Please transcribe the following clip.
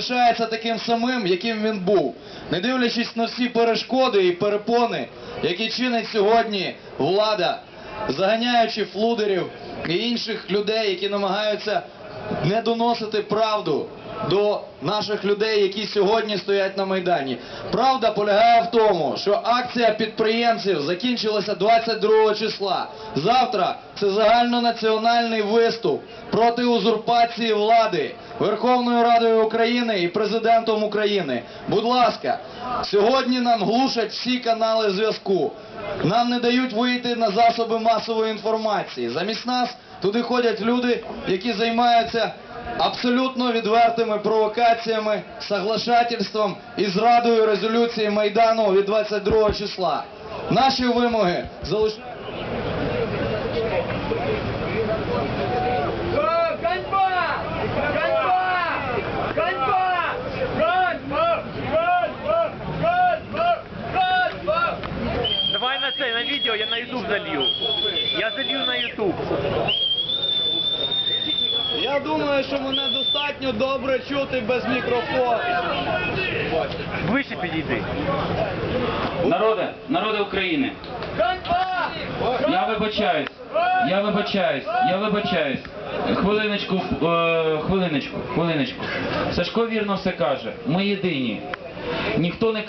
залишається таким самим, яким він був, не дивлячись на всі перешкоди і перепони, які чинить сьогодні влада, заганяючи флудерів і інших людей, які намагаються не доносити правду до наших людей, які сьогодні стоять на майдані. Правда полягає в тому, що акція підприємців закінчилася 22 числа. Завтра це загальнонаціональний виступ проти узурпації влади Верховною Радою України і президентом України. Будь ласка, сьогодні нам глушать всі канали зв'язку. Нам не дають вийти на засоби масової інформації. Замість нас туди ходять люди, які займаються абсолютно відвертими провокаціями, соглашательством і зрадою резолюції Майдану від 22 числа. Наші вимоги залишаються. Давай на це, на відео, я на Ютуб залью. Я залью на Ютуб. Я думаю, що мене достатньо добре чути без мікрофону. Вище підійди. Народе, народе України, я вибачаюсь, я вибачаюсь, я вибачаюсь. Хвилиночку, е, хвилиночку, хвилиночку. Сашко вірно все каже. Ми єдині. Ніхто не